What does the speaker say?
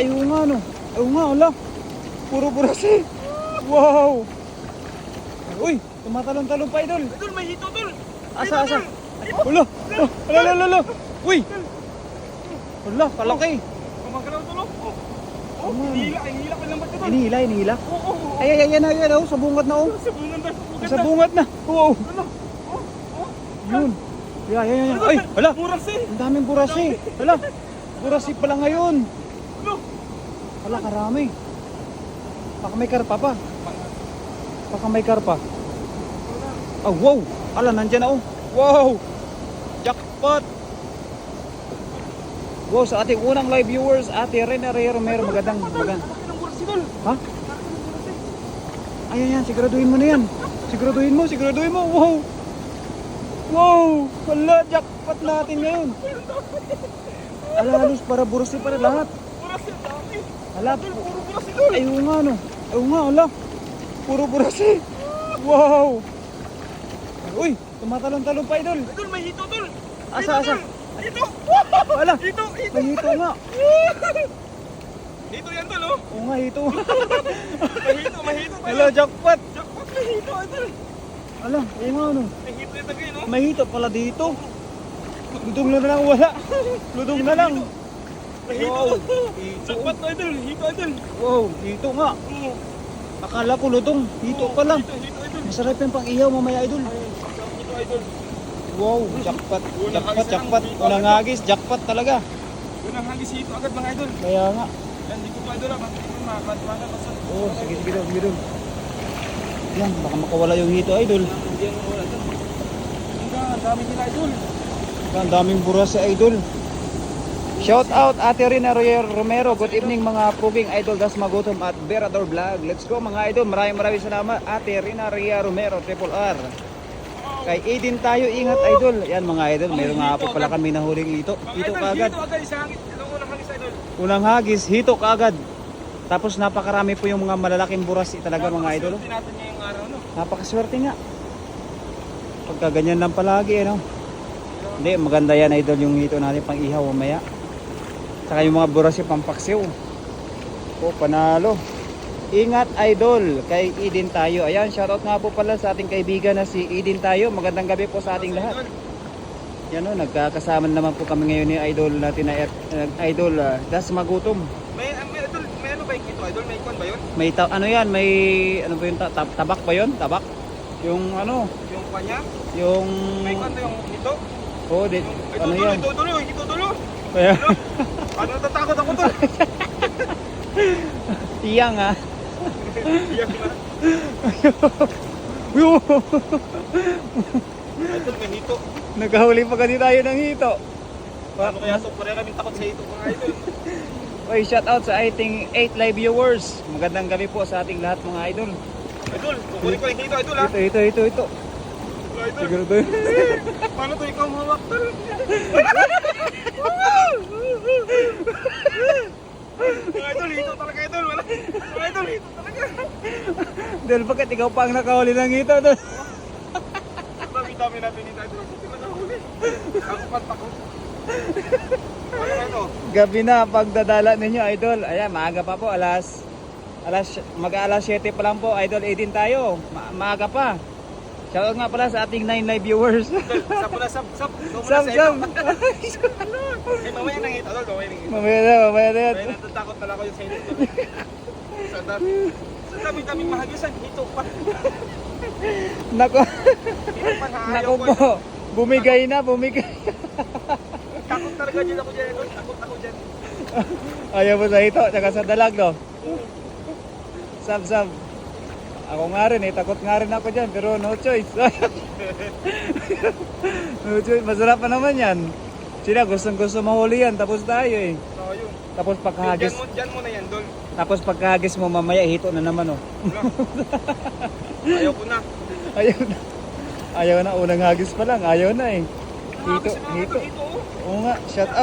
Ay, oo nga, no. Ay, oo nga, wala. Puro buras eh. Wow. Uy, tumatalon-talon pa, idol. Idol, may hito, tol. Asa, asa. Ulo. Alo, alo, alo. Uy. Wala, kalaki. Gumagalaw, tol. Oh, oh. Oh, hinihila, hinihila pa lang ba ito? Inihila, inihila. Oo, oo, oo. Ay, ay, ay, ay, yan, oh, sa bungad na, oh. Sa bungan na, sa bungad na. Wow. Ano? Oh, oh. Yun. Yeah, yan, yan. Ay, wala. Buras eh. Ang daming burasi. Wala. Burasi pala ngayon. Wala, karami. Baka may karpa pa. Baka may karpa. Oh, wow. Ala, nandyan na, oh. Wow. Jackpot. Wow, sa ating unang live viewers, Ate Rena Reyes Romero, magandang, magandang. Ha? Ayan yan, siguraduhin mo na yan. Siguraduhin mo, siguraduhin mo. Wow! Wow! Wala, jackpot natin ngayon. Ala, halos para bursi para lahat. Buras eh, dami. Ala, Idol, puro buras, idol. ay oo nga no. Ay oo nga, ala. Puro burasi. Wow! Uy, tumatalon-talon pa idol. Idol, may hito, tol. Asa, asa? Hito. Ala, Hito, hito. may hito nga. Hito yan, tol, oh. Oo nga, hito. May hito, may hito, tol. Ala, jackpot. Jackpot, may hito, idol. Ala, oo nga no. May hito yan tagay, no? May hito pala dito. Ludong na lang wala. Ludong na lang. May hito. Wow. Jackpot, idol. Hito, idol. Wow, hito nga. Oo. Akala ko lutong. Hito pa lang. Hito, hito, idol. Masarap yung pang ihaw mamaya idol. Hito, idol. Wow, jackpot. Unang Jackpot, hagis na jackpot. Unang hagis, jackpot talaga. Unang hagis hito agad, mga idol. Kaya nga. Yan, dito pa, idol. ah. Bakit ito, makakadwana ka sa... Oo, oh, sige, sige daw, sige daw. Yan, baka makawala yung hito idol. Hindi yan wala. Hanggang, ang dami nila, idol. Ang daming buras sa idol. Shout out Ate Rina Romero. Good evening mga proving idol das magutom at Berador Vlog. Let's go mga idol. Maraming maraming salamat Ate Rina Royer Romero Triple R. Kay Aiden tayo ingat idol. Yan mga idol, mayroon nga po pala kami nahuling ito. Idol, kaagad. Unang hagis, hito kaagad. Tapos napakarami po yung mga malalaking buras talaga mga idol. Napakaswerte nga. Pagka ganyan lang palagi, ano? Hindi, maganda yan idol yung hito natin pang ihaw mamaya. Saka yung mga buras yung pampaksiw. O, panalo. Ingat idol, kay Eden tayo. Ayan, shoutout nga po pala sa ating kaibigan na si Eden tayo. Magandang gabi po sa ating lahat. Yan o, nagkakasama naman po kami ngayon ni idol natin na uh, idol uh, Das Magutom. May, ah, may, idol, may ano ba yung hito, idol? May ikon ba yun? May ta- ano yan, may ano ba yun, ta- tab- tabak ba yun? Tabak? Yung ano, Yung kanya? yung May ikon ba yung hito? Oh, di, Yung, ito, ano yan? ito, dulo, ito, dulo. Kaya, Ano natatakot ako, tol? tiyang ah. Iyak na. Yo, Idol, may hito. Nagahuli pa kasi tayo ng hito. Ano kaya so, pareha kami takot sa hito, mga idol. Oy, shout out sa ating 8 live viewers. Magandang gabi po sa ating lahat mga idol. Idol, kukunin ko yung hito, idol, ha? Ito, ito, ito, ito. Idol, Siguro to. paano to ikaw mawak? Mga idol, hito talaga, idol. Wala. Mga idol, hito talaga. Dahil bakit ikaw pa ang nakahuli ng hito doon? Dami-dami natin dito, idol. Hindi na nahuli. Ang pantak ko. Ano na ito? Gabi na pagdadala ninyo idol. Ayan, maaga pa po, alas alas mag-alas 7 pa lang po, idol 18 tayo. Ma- maaga pa. Shoutout nga pala sa ating 9 live viewers. Sap muna, sap, sap. Ikaw muna Sam, sa Sam. ito. Eh, mamaya nang hito, idol. Mamaya nang hito. mamaya na, mamaya na yan. Kaya natatakot pala ako yung sa hito. Sa dami. Sa dami-dami mahagisan, hito pa. Nako, na nako ko. po. Bumigay na, bumigay. Takot talaga dyan ako dyan. Takot ako dyan. Ayaw mo sa hito, tsaka sa dalag, no? Sam, Sam. Ako nga rin eh, takot nga rin ako dyan, pero no choice. no choice, masarap pa naman yan. Sila gustong gusto mahuli yan, tapos tayo eh. So, yun. Tapos Dyan pagkahagis, mo, dyan mo na yan, Dol. tapos pagkahagis mo mamaya hito na naman oh. Ayaw ko na. Ayaw na. Ayaw na, unang hagis pa lang, ayaw na eh. Hito, Hito, hito. Hito, oh. Oo nga, shout out.